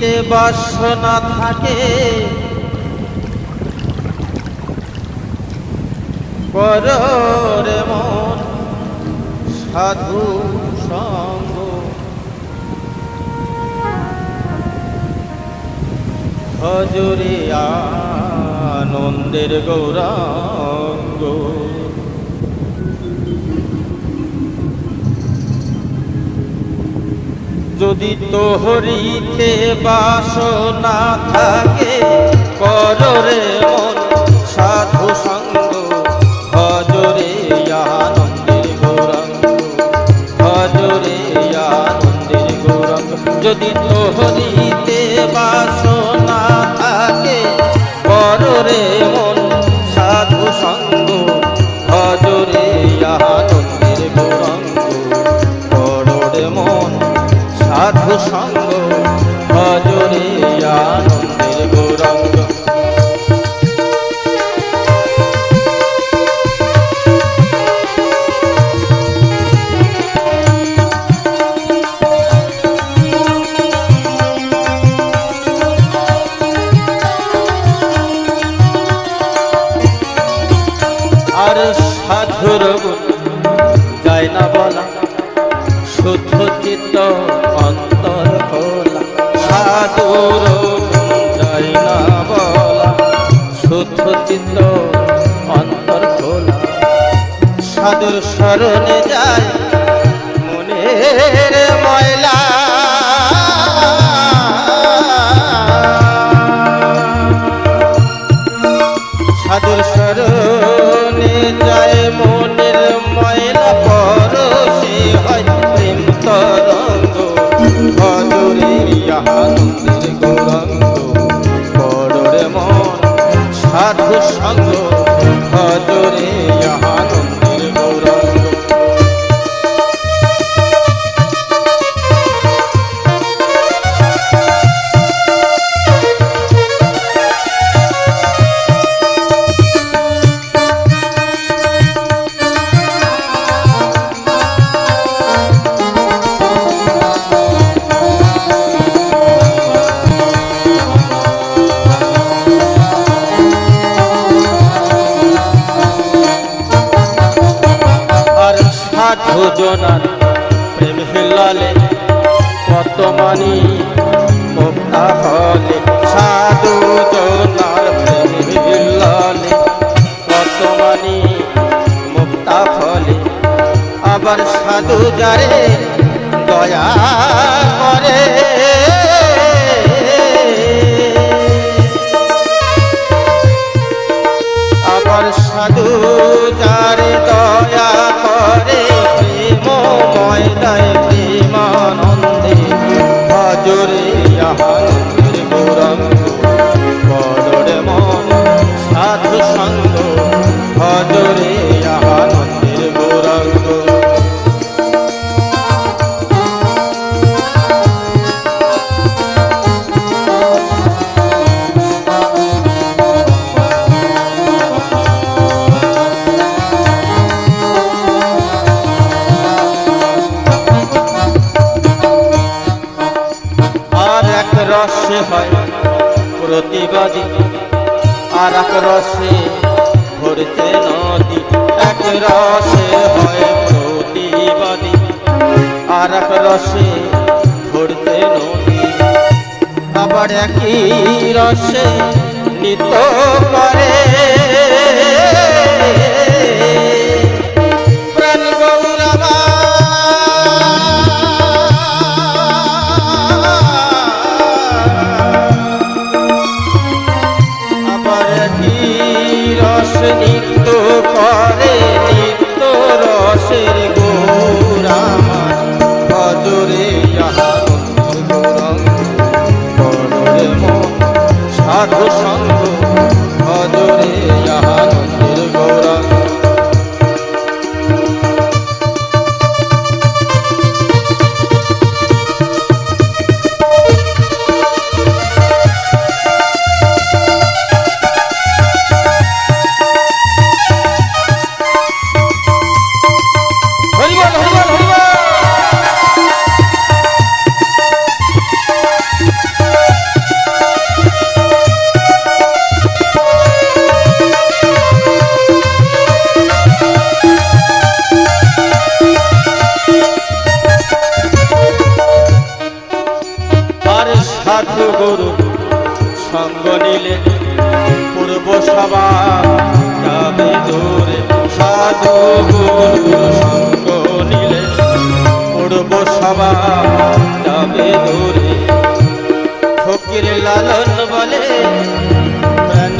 হরিতে বাসনা থাকে কররে মন সাধু সঙ্গ। হজরে আনন্দের গৌরাঙ্গ। যদি তোহরিতে বাসনা থাকে কররে মন সাধু সঙ্গ, হজরে আনন্দের গৌরাঙ্গ, হজরে আনন্দের গৌরাঙ্গ। যদি তোহরিতে অন্তর খোলা সাধুর যায় না বলা শুদ্ধ চিত্ত সাধু প্রেম হিলালে কত মানি মুক্তা হলে? সাধু জনার প্রেম হিলালে কত মানি মুক্তা ফলে আবার সাধু যারে দয়া করে রসে হয়। প্রতিবাদী আর এক রসে ভরছে নদী। এক রসে হয় প্রতিবাদী আর এক রসে ভরছে নদী। আবার একই রসে নিত করে সঙ্গ নিলে পূর্ব সভা যাবে দূরে সাধু গুরু সঙ্গ নিলে পূর্ব সভা যাবে দূরে ফকির লালন বলে, প্রাণ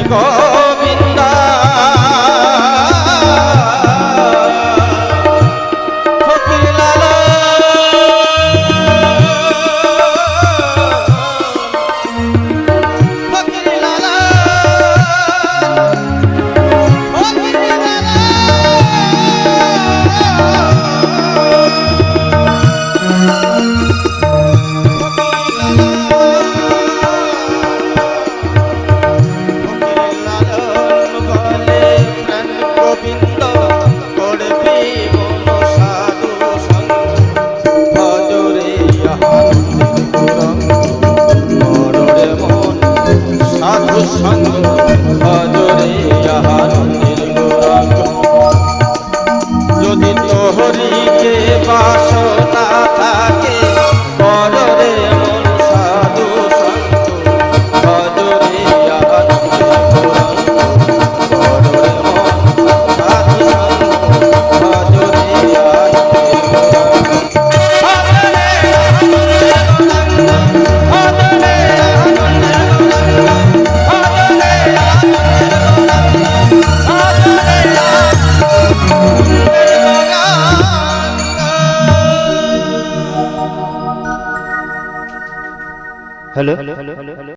हॅलो?